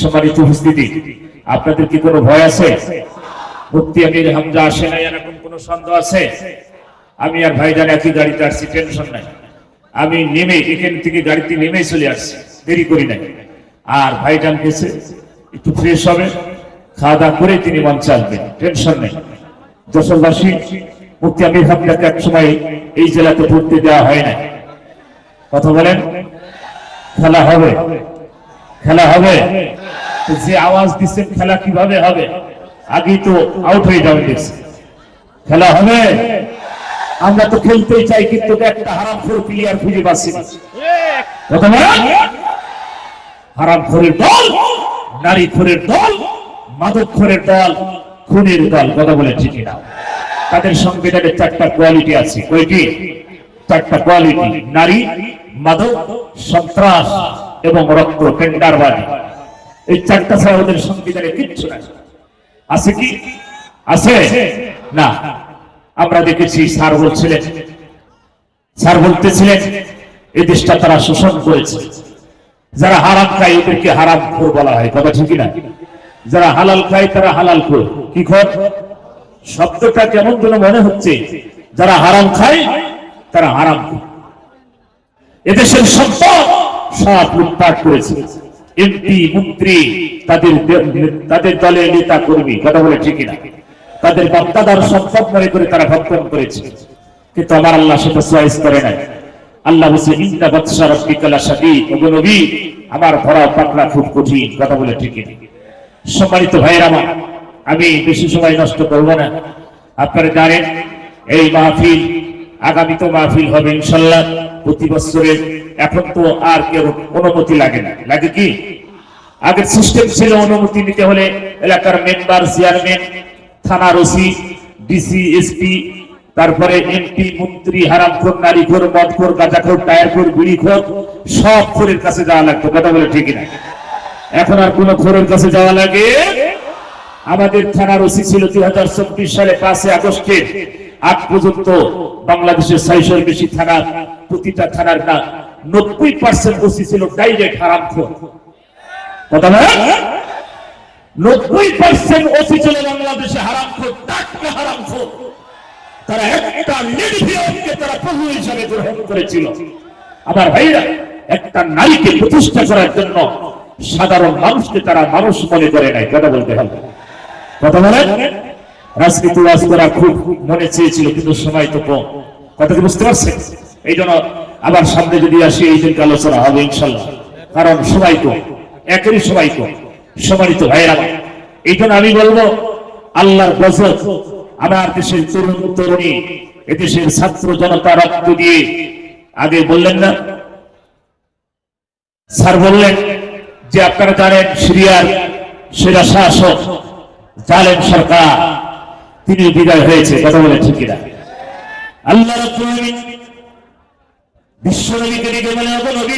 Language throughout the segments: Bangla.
সম্মানিত উপস্থিতি, আপনাদের কি কোনো ভয় আছে? মুক্তি আমির হামজা আসে না এরকম কোনো সন্দেহ আছে? আমি আর ভাইজান একই গাড়িতে আসছি, টেনশন নাই। আমি নেমে এখান থেকে গাড়িতে নেমেই চলে আসছি, দেরি করি নাই। আর ভাইজান গেছে, একটু ফ্রেশ হবে খাওয়া দাওয়া করে তিনি মঞ্চে আসবেন, টেনশন নেই। যশোরবাসী মুক্তি আমির হামজাকে এক সময় এই জেলাতে পড়তে দেওয়া হয় না কথা বলেন? খেলা হবে। খেলা হবে। যে আওয়াজ দিচ্ছেন, খেলা কীভাবে হবে? আগেই তো আউট হয়ে যাবে দেখছি। খেলা হবে? আমরা তো খেলতেই চাই, কিন্তু একটা হারাম খোর প্লেয়ার খুঁজে পাচ্ছি হারাম খোরের দল নারী খোরের দল মাদক খোরের দল, খুনের দল, কথা বলে ঠিকই না। তাদের সংবিধানে চারটা কোয়ালিটি আছে। কয়টি চারটা কোয়ালিটি নারী, মাদক, সন্ত্রাস এবং রক্ত, টেন্ডারবাজি। এই চারটা ছাড়া ওদের সংবিধানে কিচ্ছু নাই। আছে কি? আছে? না। আমরা দেখেছি স্যার বলছিলেন, স্যার বলতেছিলেন এই দেশটা তারা শোষণ করেছে। যারা হারাম খায় ওদেরকে হারাম খোর বলা হয়। কথা ঠিকই না যারা হালাল খায় তারা হালাল খোর। কি খোর? শব্দটা কেমন যেন মনে হচ্ছে, যারা হারাম খায় তারা হারাম খোর। এদেশের সম্পদ সব লুটপাট করেছে। এমপি, মন্ত্রী, তাদের তাদের দলের নেতা কর্মী, কথা বলে ঠিকই না তাদের বক্তাদার সম্পদ মনে করে তারা ভক্ষণ করেছে। কিন্তু আমার আল্লাহ সেটা চয়েস করে নাই। আল্লাহ বলছে ইন্দা রব্বিকালা শাদীদ। ওগো নবী, আমার ধরা পাকড়া খুব কঠিন, কথা বলে ঠিকই না সম্মানিত ভাইয়ের আমার, আমি বেশি সময় নষ্ট করব না। আপনারা জানেন, এই মাহফিল আগামী তো মাহফিল হবে ইনশাল্লাহ। প্রতি বছরের এখন তো আর কেউ অনুমতি লাগে না। লাগে কি? আগের সিস্টেম ছিল অনুমতি নিতে হলে এলাকার মেম্বার চেয়ারম্যান থানার ওসি ডিসি এসপি তারপরে এমপি মন্ত্রী, হারামখোর, নারীখোর, মদখোর, গাঁজাখোর, টায়ারখোর বিড়িখোর সব খোরের কাছে যাওয়া লাগতো। কথা বলে ঠিকই না এখন আর কোন খোরের কাছে যাওয়া লাগে? আমাদের থানার ওসি ছিল দুই হাজার চব্বিশ সালে পাঁচই আগস্টের আগ পর্যন্ত বাংলাদেশের ছয়শোর বেশি থানা প্রতিটা থানার নব্বই পার্সেন্ট ওসি ছিল ডাইরেক্ট হারামখোর। কথা বলে নব্বই পার্সেন্ট ওসি ছিল বাংলাদেশে হারামখোর, টাটকা হারামখোর। তারা একটা নির্ভীককে তারা প্রভু হিসাবে গ্রহণ করেছিল। আমার ভাইরা, একটা নারীকে প্রতিষ্ঠা করার জন্য সাধারণ মানুষকে তারা মানুষ মনে করে নাই। কথা বলতে হবে। কথা বলে? রাজনীতি বাজ করা খুব মনে চেয়েছিল, কিন্তু সময় তো কম। কথা বুঝতে পারছেন? এই জন্য আবার সামনে যদি আসি, এই দিনকে আলোচনা হবে ইনশাল্লাহ। কারণ সবাই তো, একেরই সবাই তো সম্মানিত ভাইয়েরা এই জন্য আমি বলব, আল্লাহর গজব আমার দেশের তরুণ তরুণী, এদেশের ছাত্র জনতা রক্ত দিয়ে আগে বললেন না, স্যার বললেন যে আপনারা জানেন সিরিয়ার সেরা শাসক, জালেম সরকার তিনি বিদায় হয়েছে, কথা বলে ঠিক কিনা। আল্লাহ বিশ্ব নবীকে ডেকে বলে "ওগো নবী।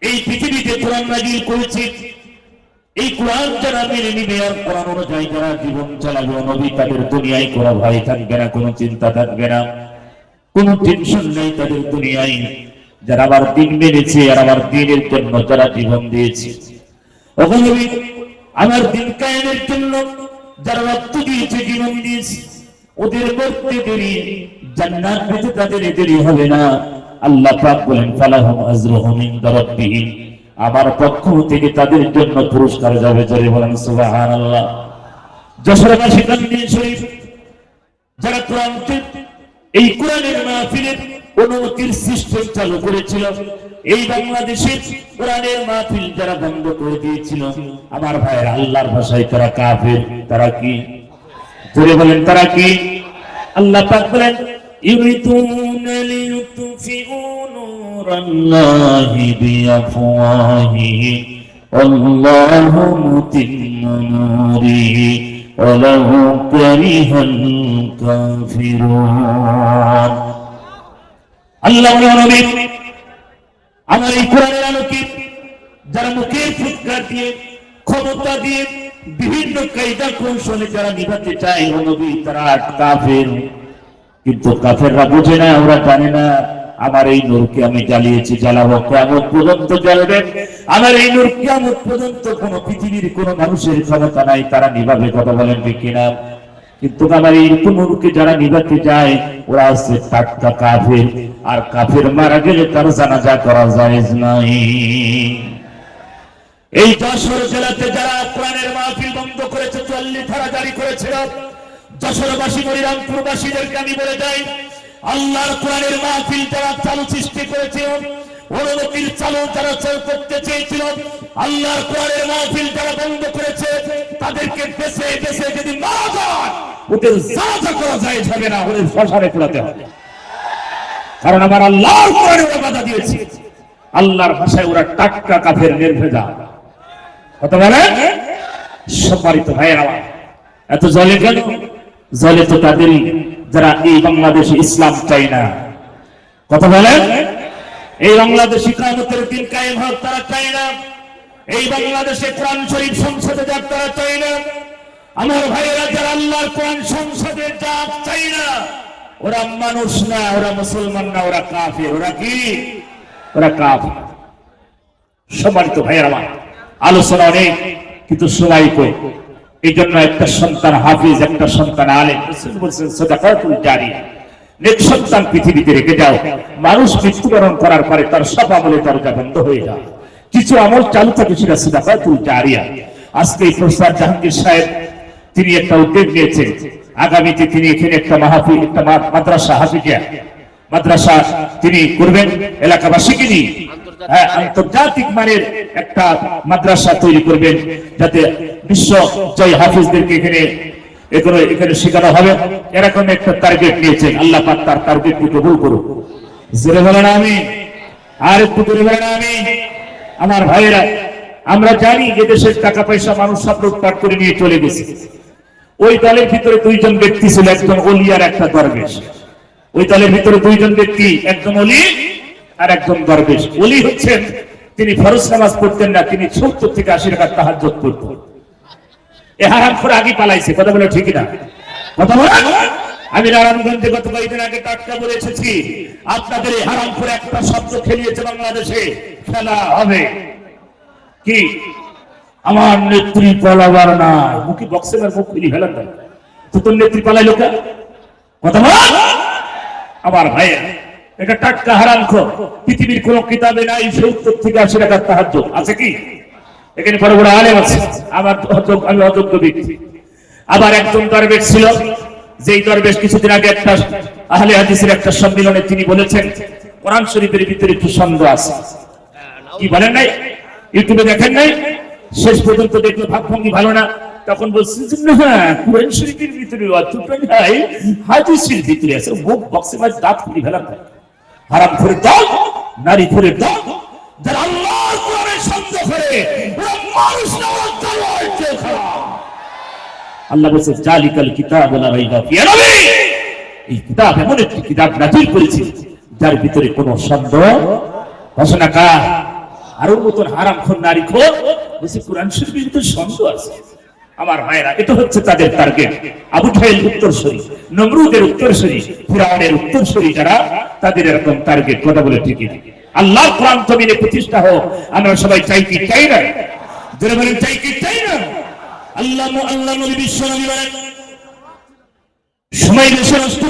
এই পৃথিবীতে কোরআন করেছে। এই কোরআন যারা মেনে নিবে আর কোরআন অনুযায়ী যারা জীবন চালাবে, নবী তাদের দুনিয়ায় কোনো ভয় থাকবে না, কোনো চিন্তা থাকবে না, কোনো টেনশন নেই তাদের দুনিয়ায়। যারা আবার দিন মেনেছে আর আবার দিনের জন্য যারা জীবন দিয়েছে। আমার দিন কায়েমের জন্য যারা রক্ত দিয়েছে, জীবন দিয়েছে, ওদের মরতে দেরি, জান্নাত পেতে তাদের দেরি হবে না। আল্লাহ পাক বলেন, ফালাহুম আজরুহুম ইনদা রাব্বিহিম। আমার পক্ষ থেকে তাদের জন্য পুরস্কার যাবে জোরে বলেন, সুবহানাল্লাহ। যশোরবাসী কান্দিন শরীফ, যারা কোরআনকে এই কোরআনের মাহফিলের অনুমতির সিস্টেম চালু করেছিল, এই বাংলাদেশের কোরআনের মাহফিল যারা বন্ধ করে দিয়েছিল, আমার ভাইয়ের, আল্লাহর ভাষায় তারা কাফের, তারা কি? জোরে বলেন, তারা কি? আল্লাহ পাক বলেন ইউরিতুনা লিয়ুতফিউ নূরাল্লাহি বিআফওয়াহিহিম والله متم نوره ولو كره الكافرون আল্লাহ নবী আমার এই কোরআনের আলোকে যারা মুখের ফুৎকার দিয়ে ক্ষমতা দিয়ে বিভিন্ন কায়দা কৌশলে যারা নিভাতে চায় ও নবী তারা কাফের কিন্তু কাফেররা বোঝে না, ওরা জানে না, আমার এই নূরকে আমি জ্বালিয়েছি, জ্বালাবো কেমন পর্যন্ত জ্বলবে। আমার এই নূর কেমন পর্যন্ত কোন পৃথিবীর কোন মানুষের ক্ষমতা নাই, তারা নিভাবে কথা বলেন কিনা? কিন্তু আমার এই নূরকে যারা নিভাতে যায়, ওরা আছে টাটকা কাফের, আর কাফের মারা গেলে তার জানাজা করা যায় নাই। এই যশোর জেলাতে যারা কোরআনের মাহফিল বন্ধ করেছে, চল্লিশ ধারা জারি করেছিল যশোরবাসী মরিরামপুরবাসীদেরকে আমি বলে যাই আল্লাহর কোরআনের মাহফিল যারা চালু সৃষ্টি করেছে, অনুমতির চালু যারা চালু করতে চেয়েছিল, আল্লাহর কোরআনের মাহফিল যারা বন্ধ করেছে, তাদেরকে বেছে বেছে যদি না যায়, ওদের যা যা করা যায় যাবে না, ওদের শ্মশানে পোড়াতে হবে। কারণ আমার আল্লাহর কোরআনে ওরা বাধা দিয়েছে। আল্লাহর ভাষায় ওরা টাটকা কাফের নির্ভেজা। কত বলে সম্মানিত ভাইয়ের, এত জলে কেন? জলে তো তাদেরই যারা এই বাংলাদেশে ইসলাম চাই না। কথা বলেন? এই বাংলাদেশি কামতের দিন কায়েম হোক, তারা চাই না। এই বাংলাদেশে কোরআন শরীফ সংসদে যাক, তারা চাই না। আমার ভাইয়েরা, যারা আল্লাহর কোরআন সংসদে যাক চাই না। ওরা মানুষ না, ওরা মুসলমান না, ওরা কাফের। ওরা কি? ওরা কাফের। সম্মানিত ভাইয়ের আমার, আলোচনা অনেক, কিন্তু সময় কই? এই জন্য একটা সন্তান হাফিজ, একটা সন্তান আলেম। বলছেন নেক সন্তান পৃথিবীতে রেখে যাও। মানুষ মৃত্যুবরণ করার পরে তার সব আমলে দরজা বন্ধ হয়ে কিছু আমল চালু থাকে সেটা জারিয়া। আজকে এই প্রফেসর জাহাঙ্গীর সাহেব, তিনি একটা উদ্যোগ নিয়েছেন। আগামীতে তিনি এখানে একটা মাহফিল, একটা মাদ্রাসা হাফিজিয়া। মাদ্রাসা তিনি করবেন এলাকাবাসীকে নিয়ে। হ্যাঁ, আন্তর্জাতিক মানের একটা মাদ্রাসা তৈরি করবেন যাতে বিশ্ব জয় হাফিজদেরকে এখানে এখানে এখানে শেখানো হবে। এরকম একটা টার্গেট নিয়েছেন। আল্লাহ পাক তার টার্গেটকে কবুল করুন জোরে বলেন আমি আর একটু করে বলেন আমি আমার ভাইয়েরা আমরা জানি যে দেশের টাকা পয়সা মানুষ সব লুটপাট করে নিয়ে চলে গেছে। ওই দলের ভিতরে দুইজন ব্যক্তি ছিল একজন অলি আর একটা দরবেশ। ওই দলের ভিতরে দুইজন ব্যক্তি একজন অলি আর একজন দরবেশ। অলি হচ্ছেন, তিনি ফরজ নামাজ পড়তেন না, তিনি সত্তর থেকে আশি টাকা তাহাজ করতেন এ হারাম করে আগে পালাইছে, কথা বলে ঠিক না। কথা বলে? আমি নারায়ণগঞ্জে গত কয়েকদিন আগে টাটকা বলে এসেছি, আপনাদের এই হারাম করে একটা শব্দ খেলিয়েছে বাংলাদেশে। খেলা হবে। কি? আমার নেত্রী পালাবার না মুখে বক্সে মুখ খুলি তো তোর নেত্রী পালাইলো কথা বল। আমার ভাইয়া এটা টাটকা হারাম পৃথিবীর কোন কিতাবে নাই সত্তর থেকে আশি টাকার তাহার আছে কি? এখানে বড় বড় আলেম আছে। আমার আমি অযোগ্য ব্যক্তি। আবার একজন দরবেশ ছিল। যেই দরবেশ কিছুদিন আগে একটা আহলে হাদিসের একটা সম্মেলনে তিনি বলেছেন, কোরআন শরীফের ভিতরে একটু সন্দেহ আছে। কি বলেন নাই? ইউটিউবে দেখেন নাই? শেষ পর্যন্ত দেখল ভাবভঙ্গি ভালো না। তখন বলছি যে, না, কোরআন শরীফের ভিতরে অতটা নাই। হাদিসের ভিতরে আছে। মুখ বক্সে মাঝে দাঁত খুলি নাই। হারাম করে দল, নারী করে দল, যারা আল্লাহর কোরআনের সন্দেহ করে, ওরা মানুষ না, ওরা খারাপ। আল্লাহ বলছে, জালিকাল কিতাব লা রাইবা ফিহি নবী। এই কিতাব এমন একটি কিতাব নাজিল করেছি, যার ভিতরে কোনো সন্দেহ ঘোষণা কা আর মতন হারাম খোর নারী খোর, বলছে, কোরআন শরীফের ভিতরে সন্দেহ আছে। আমার ভাইরা এটা হচ্ছে তাদের টার্গেট। আবু জাহেল উত্তরসূরি, নমরুদের উত্তরসূরি ফিরাউনের উত্তরসূরি যারা তাদের এরকম টার্গেট কথা বলে ঠিকই। আল্লাহ কোরআন জমিনে প্রতিষ্ঠা হোক, আমরা সবাই চাই কি, চাই না? চাই কি, চাই না? আল্লাহ আল্লাহ নবী বিশ্ব নবী বলেন, সময় নষ্ট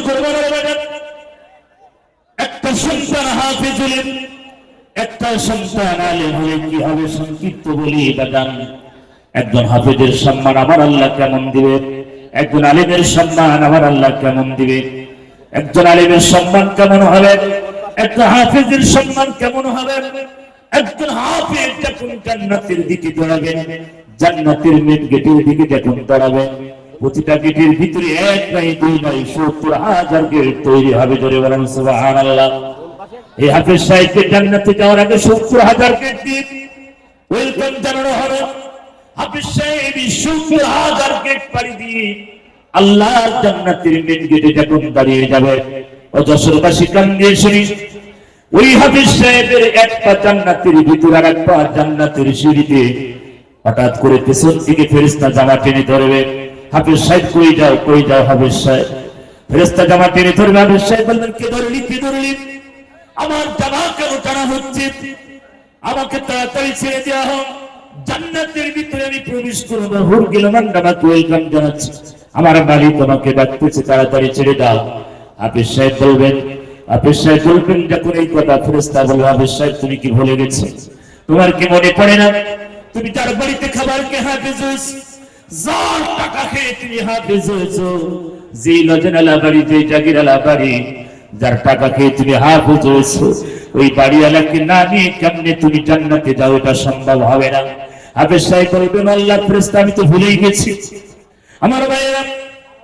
একটা সন্তান হাফেজ হলেন একটা সন্তান আলেম হলে কি হবে? সংক্ষিপ্ত বলি বাগান একজন হাফেজের সম্মান আমার আল্লাহ কেমন দিবে? একজন আলেমের সম্মান আমার আল্লাহ কেমন দিবে? একজন আলেমের সম্মান কেমন হবে? একজন হাফেজের সম্মান কেমন হবে? একজন হাফেজ যখন জান্নাতের দিকে দৌড়াবে, জান্নাতের মেন গেটের দিকে যখন দৌড়াবে, প্রতিটা গেটের ভিতরে এক নাই দুই নাই সত্তর হাজার গেট তৈরি হবে জোরে বলেন সুবহানাল্লাহ। এই হাফেজ সাহেবকে জান্নাতে যাওয়ার আগে সত্তর হাজার গেট দিয়ে ওয়েলকাম জানানো হবে। হাফেজ সাহেব সত্তর হাজার গেট পাড়ি দিয়ে আল্লাহর জান্নাতের মেন গেটে যখন দাঁড়িয়ে যাবে, ও যশোরবাসী কান দিয়ে শুনি, ওই হাফিজ সাহেবের এক পা জান্নাতের ভিতর আর এক পা জান্নাতের সিঁড়িতে হঠাৎ করে পেছন থেকে ফেরিস্তা জামা টেনে ধরবে। হাফিজ সাহেব, কই যাও কই যাও হাফিজ সাহেব? ফেরিস্তা জামা টেনে ধরবে, হাফিজ সাহেব বলবেন কে ধরলি কে ধরলি? আমার জামা কেন টানা হচ্ছে? আমাকে তাড়াতাড়ি ছেড়ে দেওয়া হোক। জান্নাতের ভিতরে আমি প্রবেশ করব হুর গেলাম জানাচ্ছি। আমার বাড়ি তোমাকে ডাকতেছে, তাড়াতাড়ি ছেড়ে দাও। হাফিজ সাহেব বলবেন, হাফিজ সাহেব বলবেন, যখন এই কথা ফেরেস্তা বলব হাফিজ সাহেব, তুমি কি ভুলে গেছে? তোমার কি মনে পড়ে না? তুমি তার বাড়িতে খাবার কে হাফিজ যার টাকা খেয়ে তুমি হাফিজ যে লজনালা বাড়ি, যে জাগিরালা বাড়ি, যার টাকা খেয়ে তুমি হাফিজ হয়েছো। ওই বাড়িওয়ালাকে না নিয়ে কেমনে তুমি জান্নাতে যাও, এটা সম্ভব হবে না। হাফিজ সাহেব বলবেন, আল্লাহ ফেরেস্তা আমি তো ভুলেই গেছি। আমার ভাইয়েরা,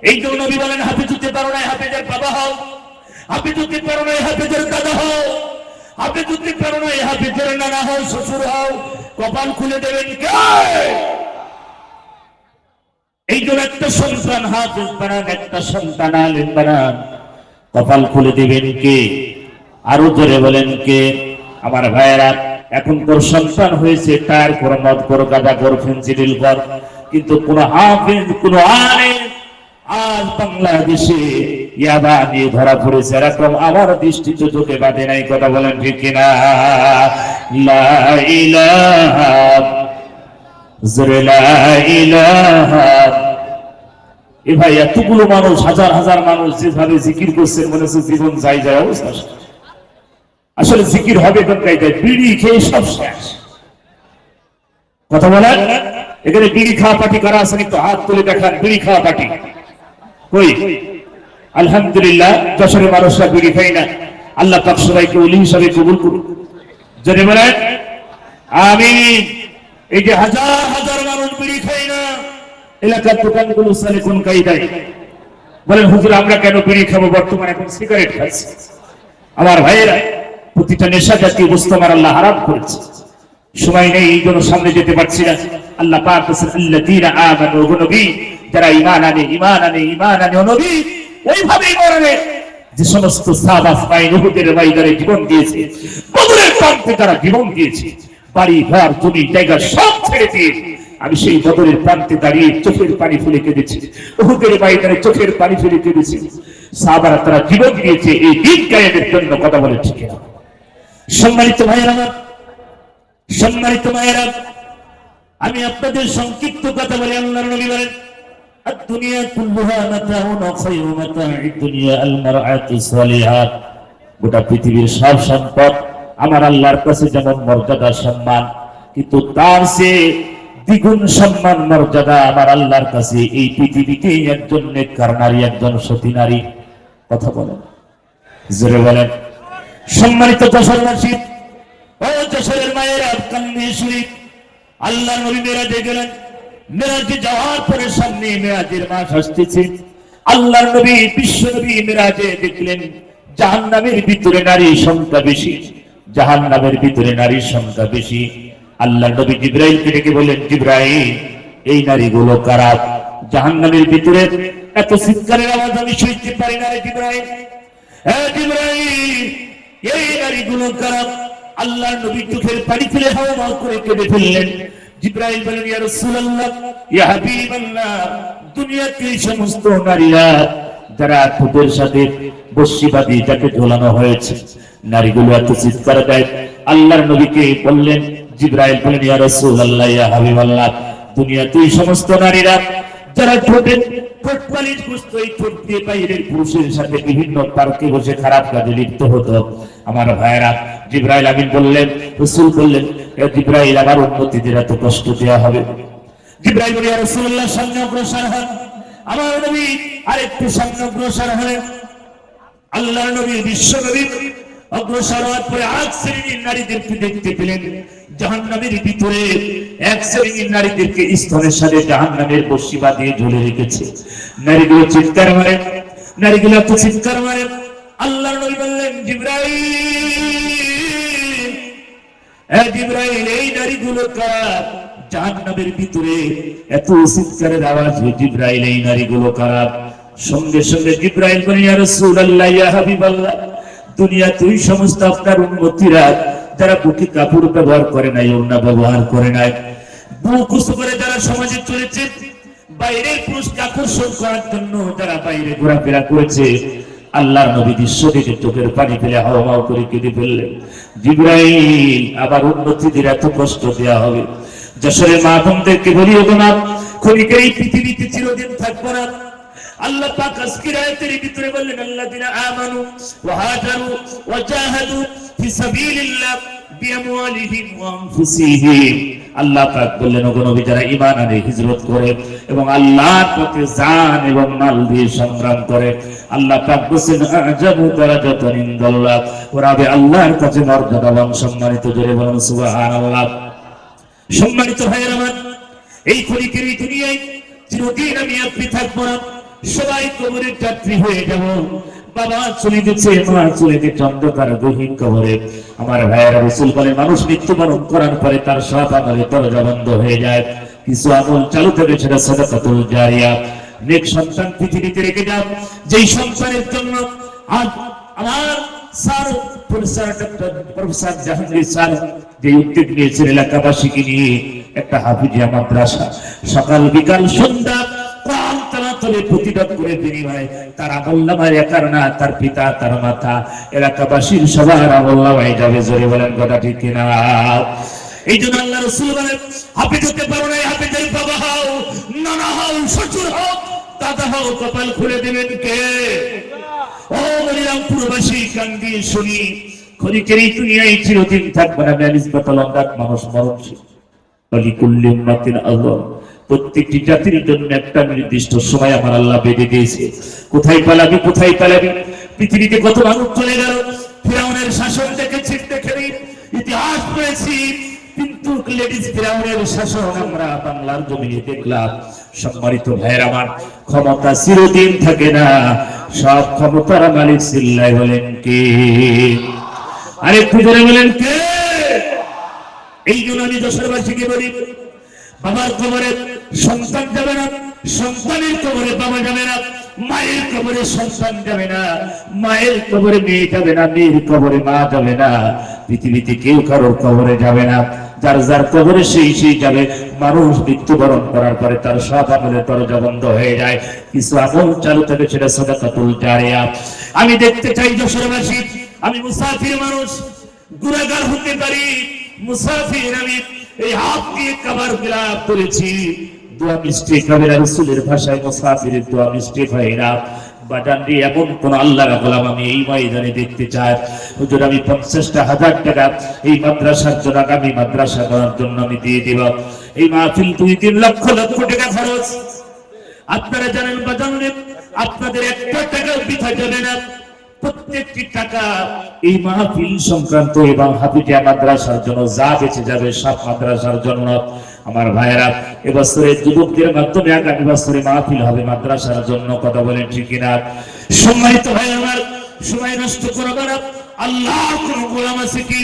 এই জন্য নবী বলেন হাফিজ হতে পারো না হাফিজের বাবা হও। হাফিজ হতে পারো না হাফিজের দাদা হও। হাফিজ হতে পারো না হাফিজের নানা হও, শ্বশুর হও। কপাল খুলে দেবেন কে? এই জন্য একটা সন্তান হাফিজ বানান, একটা সন্তান আলেম বানান। কপাল খুলে দেবেন কে? আরও জোরে বলেন কে? আমার ভাইয়েরা এখন তোর সন্তান হয়েছে, টায়ার কর মদ কর গাঁজা কর ফেন্সিডিল কর কিন্তু কোন হাফিজ, কোন আলেম আজ বাংলাদেশে ইয়াবা নিয়ে ধরা পড়েছে। এরকম আমার দৃষ্টিতে চোখে বাঁধে নাই, কথা বলেন ঠিক কিনা? এ ভাই, এতগুলো মানুষ, হাজার হাজার মানুষ যেভাবে জিকির করছে, মনে হচ্ছে জীবন যাই যায়, অবস্থা আসলে জিকির হবে কোন বিড়ি খেয়ে সব শেষ। কথা বলেন এখানে বিড়ি খাওয়া পার্টি করা আছে একটু হাত তুলে দেখান, বিড়ি খাওয়া পার্টি। কই? আলহামদুলিল্লাহ, যশোরের মানুষরা বিড়ি খাই না। আল্লাহ পাক সবাইকে উলি হিসাবে কবুল করুন যদি বলেন আমি এই যে হাজার হাজার মানুষ বিড়ি খাই না, এলাকার দোকানগুলো চলে কোন কায়দায়? বলেন, হুজুর, আমরা কেন বিড়ি খাব? বর্তমানে এখন সিগারেট খাচ্ছি। আমার ভাইয়েরা, প্রতিটা নেশা জাতীয় বস্তু আমার আল্লাহ হারাম করেছে। সময় নেই, এই জন্য সামনে যেতে পারছি না। আল্লাহ পাক আল্লাযীনা আমানু ওয়া নবী যারা ঈমান আনে ঈমান আনে ঈমান আনে, ও নবী, ওইভাবেই মরবে যে সমস্ত সাহাবা ফাইন উহুদের ময়দানে জীবন দিয়েছে, বদরের প্রান্তে তারা জীবন দিয়েছে, বাড়ি, ঘর, জমি, জায়গা সব ছেড়ে দিয়ে আমি সেই বদরের প্রান্তে দাঁড়িয়ে চোখের পানি ফেলে কেঁদেছি, উহুদের ময়দানে চোখের পানি ফেলে কেঁদেছি। সাহাবারা তারা জীবন দিয়েছে, এই দিন কায়েমের জন্য কথা বলে ঠিক সম্মানিত ভাইয়ের আমার সম্মানিত মায়েরা আমি আপনাদের সংক্ষিপ্ত কথা বলে আল্লাহর নবী বলেন الدنيا كلها متاع وخير متاع الدنيا المرأة الصالحات গোটা পৃথিবীর সব সম্পদ আমার আল্লাহর কাছে যেমন মর্যাদা সম্মান কিন্তু তার সে দ্বিগুণ সম্মান মর্যাদা আমার আল্লাহর কাছে এই পৃথিবীতে একজন নেককার নারী একজন সতী নারী কথা বলেন জোরে বলেন সম্মানিত যশোরবাসী ও যশোরের মায়েরা কান্দি শরীফ আল্লাহ নবী মেরাজে গেলেন। মেরাজে যাওয়ার পরে সামনে মেরাজের মাস আসতেছে। আল্লাহর নবী, বিশ্ব নবী মেরাজে দেখলেন, জাহান্নামের ভিতরে নারীর সংখ্যা বেশি। জাহান্নামের ভিতরে নারীর সংখ্যা বেশি। আল্লাহ নবী জিব্রাইলকে ডেকে বললেন, জিব্রাইল, এই নারীগুলো খারাপ জাহান্নামের ভিতরে এত চিৎকারের আওয়াজ আমি সইতে পারি না রে জিব্রাইল। হ্যাঁ জিব্রাইল, এই নারীগুলো খারাপ আল্লাহ নবী চোখের পানি ফেলে হাওয়া মাও করে কেঁদে ফেললেন। জিব্রাইল বলেন, ইয়া রাসূলুল্লাহ, ইয়া হাবিবাল্লাহ, দুনিয়াতে সমস্ত নারীরা যারা ঠোঁটের সাথে বস্যিবাদী যাকে ঝোলানো হয়েছে, নারীগুলো এত চিৎকার দেয়। আল্লাহর নবীকে বললেন, জিব্রাইল বলেন, ইয়া রাসূলুল্লাহ, ইয়া হাবিবাল্লাহ, দুনিয়াতে সমস্ত নারীরা যারা ঠোঁট পালিশ বুঝতো এই ঠোঁট দিয়ে বাইরের পুরুষের সাথে বিভিন্ন পার্কে বসে খারাপ কাজে লিপ্ত হতো আমার ভাইয়েরা, জিব্রাইল আমিন বললেন, রসুল বললেন, "এ জিব্রাইল, আমার উন্নতিদের এত কষ্ট দেওয়া হবে। জিব্রাইল বলে রসুল্লাহ সামনে অগ্রসর হন। আমার নবী আরেকটু সামনে অগ্রসর হলেন। আল্লাহ নবী, বিশ্ব নবী, অগ্রসর হওয়ার পরে আজ শ্রেণির নারীদেরকে দেখতে পেলেন। জাহান্নামের ভিতরে এক শ্রেণির নারীদেরকে স্তনের সাথে জাহান্নামের বসিবা দিয়ে ঝুলে রেখেছে। নারীগুলো চিৎকার মারেন নারীগুলো এত চিৎকার মারে আল্লাহ দুনিয়া তুই সমস্ত আপনার উন্নতিরা যারা বুকে কাপড় ব্যবহার করে নাই, ওড়না ব্যবহার করে নাই, বুক করে যারা সমাজে চলেছে, বাইরের পুরুষকে আকর্ষণ করার জন্য যারা বাইরে ঘোরাফেরা করেছে আল্লাহ নবী দৃশ্য দেখে চোখের পানি ফেলে হাওয়া হাও করে কেঁদে ফেললেন। জিব্রাইল, আবার উন্নতিদের এত কষ্ট দেয়া হবে। যশোরের মা বোনদেরকে বলি না খনিকে এই পৃথিবীতে চিরদিন থাকব না। আল্লাহ পাক আজকের আয়াতের ভিতরে বললেন, আল্লাযিনা আমানু ওয়া হাজারু ফি সাবিলিল্লাহ। আল্লাহ বললেন, ওগো নবী, যারা ঈমান আনে, হিজরত করে এবং আল্লাহর পথে জান এবং মাল দিয়ে সংগ্রাম করে, আল্লাহ পাক বলেন আজাবু দারাজাতান ইনদাল্লাহ। ওরা আল্লাহর কাছে মর্যাদাবান সম্মানিত, জোরে বলুন, সুবহানাল্লাহ। সম্মানিত ভাইয়ের আমার, এই ক্ষণিকের এই দুনিয়ায় চিরদিন আমি আপনি থাকব না। সবাই কবরের যাত্রী হয়ে যাব। বাবা চলে গেছে, মা চলে গেছে, অন্ধকার, গহীন কবরে। আমার ভাইয়েরা রসুল বলে, মানুষ মৃত্যুবরণ করার পরে তার সব আমলে দরজা বন্ধ হয়ে যায়। কিছু আমল চালু থাকে সেটা সদাকাতুল জারিয়া। নেক সন্তান পৃথিবীতে রেখে যাও যেই সন্তানের জন্য আজ আমার sir, professor doctor, professor Jahangir sir যে উদ্যোগ নিয়েছেন এলাকাবাসীকে নিয়ে, একটা হাফিজিয়া মাদ্রাসা। সকাল বিকাল সন্ধ্যা কোরআন প্রতিবাদ করে বিনিময় তার আমল্লামায় একার না তার পিতা, তার মাথা এলাকাবাসীর সবার আমল্লামায় যাবে জোরে বলেন কথা ঠিক কিনা? এই জন্য আল্লাহ রসুল বলেন, হাফিজ হতে পারো না হাফিজের বাবা হও, নানা হও শ্বশুর হও, দাদা হও, কপাল খুলে দেবেন কে? ও মনিরামপুরবাসী কান দিয়ে শুনি খরিকের এই দুনিয়ায় চিরদিন থাকবে না মানুষ মরণশীল। অলিকুল্লি উম্মাতিন আল্লাহ। প্রত্যেকটি জাতির জন্য একটা নির্দিষ্ট সময় আমার আল্লাহ বেঁধে দিয়েছে। কোথায় পালাবি কোথায় পালাবি? পৃথিবীতে কত মানুষ চলে গেল? ফিরাউনের শাসন দেখেছি দেখে ইতিহাস পড়েছি। কিন্তু লেডিস ফিরাউনের শাসন আমরা বাংলার জমিনে দেখলাম। সম্মানিত ভাইয়ের আমার, ক্ষমতা চিরদিন থাকে না। সব ক্ষমতার মালিক সিল্লাই কে? আরেকটু জোরে বলেন কে? এই জন্য আমি যশোরবাসীকে বলি কবরে সন্তান যাবে না, সন্তানের কবরে বাবা যাবে না, মায়ের কবরে সন্তান যাবে না, মায়ের কবরে মেয়ে যাবে না, মেয়ের কবরে মা যাবে না, পৃথিবীতে কেউ কারোর কবরে যাবে না, যার যার কবরে সেই সেই যাবে। মানুষ মৃত্যুবরণ করার পরে তার সব আমলের দরজা বন্ধ হয়ে যায়। কিছু আমল চালু থাকে সেটা সদাকাতুল জারিয়া। আমি দেখতে চাই যশোরবাসী, আমি মুসাফির মানুষ গুণাগার হতে পারি, মুসাফির আমি এই হাত দিয়ে কাবার করেছি। দোয়া মিষ্টি রসুলের ভাষায় দোয়া মিষ্টি না। এমন কোন আল্লাহ গোলাম আমি এই ময়দানে দেখতে চাই হুজুর, আমি পঞ্চাশটা হাজার টাকা এই মাদ্রাসার জন্য, আগামী মাদ্রাসা করার জন্য আমি দিয়ে দিব। এই মাহফিল দুই তিন লক্ষ লক্ষ টাকা খরচ। আপনারা জানেন বাজানে আপনাদের একটা টাকা বৃথা যাবে না। প্রত্যেকটি টাকা এই মাহফিল সংক্রান্ত এবং হাফিজিয়া মাদ্রাসার জন্য যা বেঁচে যাবে সব মাদ্রাসার জন্য। আমার ভাইয়েরা এবছরের যুবকদের মাধ্যমে আগামী বছরে মাহফিল হবে মাদ্রাসার জন্য, কথা বলেন ঠিক কিনা? সম্মানিত ভাই আমার, সময় নষ্ট করবে না আল্লাহ কোন গোলাম আছে কি?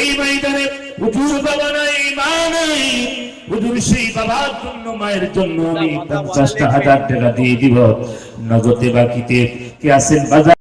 এই ময়দানে হুজুর বাবা নাই, মা নাই। হুজুর সেই বাবার জন্য, মায়ের জন্য আমি পঞ্চাশটা হাজার টাকা দিয়ে দিব। নগদে বাকিতে কে আছেন বাজার